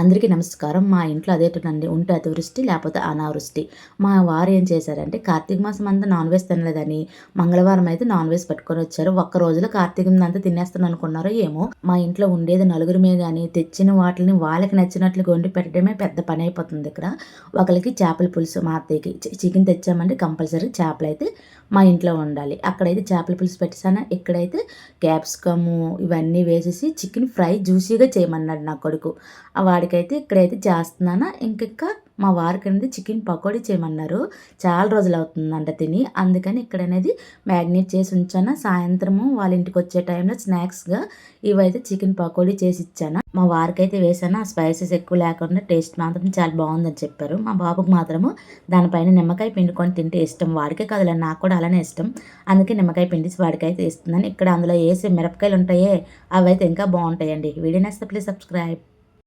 అందరికీ నమస్కారం. మా ఇంట్లో అదేటండి ఉంటే అతివృష్టి లేకపోతే అనావృష్టి. మా వారు ఏం చేశారంటే కార్తీక మాసం అంతా నాన్ వెజ్ తినలేదని మంగళవారం అయితే నాన్ వెజ్ పట్టుకొని వచ్చారు. ఒక్క రోజులో కార్తీకం అంతా తినేస్తాను అనుకున్నారో ఏమో. మా ఇంట్లో ఉండేది నలుగురిమే కానీ తెచ్చిన వాటిని వాళ్ళకి నచ్చినట్లు వండి పెట్టడమే పెద్ద పని అయిపోతుంది ఇక్కడ. ఒకరికి చేపల పులుసు మా అత్తయ్యకి చి- చికెన్ తెచ్చామంటే కంపల్సరీ చేపలు అయితే మా ఇంట్లో ఉండాలి. అక్కడైతే చేపల పులుసు పెట్టేసాను ఇక్కడైతే క్యాప్సికము ఇవన్నీ వేసేసి చికెన్ ఫ్రై జ్యూసీగా చేయమన్నాడు నా కొడుకు. ఆ వాడికైతే ఇక్కడైతే చేస్తున్నాను. ఇంకొక మా వారికి అనేది చికెన్ పకోడీ చేయమన్నారు. చాలా రోజులు అవుతుందంట తిని. అందుకని ఇక్కడ అనేది మ్యాగ్నేట్ చేసి ఉంచాను. సాయంత్రము వాళ్ళ ఇంటికి వచ్చే టైంలో స్నాక్స్గా ఇవైతే చికెన్ పకోడీ చేసి ఇచ్చాను. మా వారికైతే వేసాను. ఆ స్పైసెస్ ఎక్కువ లేకుండా టేస్ట్ మాత్రం చాలా బాగుందని చెప్పారు. మా బాబుకి మాత్రము దానిపైన నిమ్మకాయ పిండుకొని తింటే ఇష్టం. వాడికే కదలే నాకు కూడా అలానే ఇష్టం. అందుకే నిమ్మకాయ పిండిసి వాడికైతే ఇస్తున్నాను. ఇక్కడ అందులో వేసే మిరపకాయలు ఉంటాయే అవైతే ఇంకా బాగుంటాయండి. వీడియో నేస్తే ప్లీజ్ సబ్స్క్రైబ్.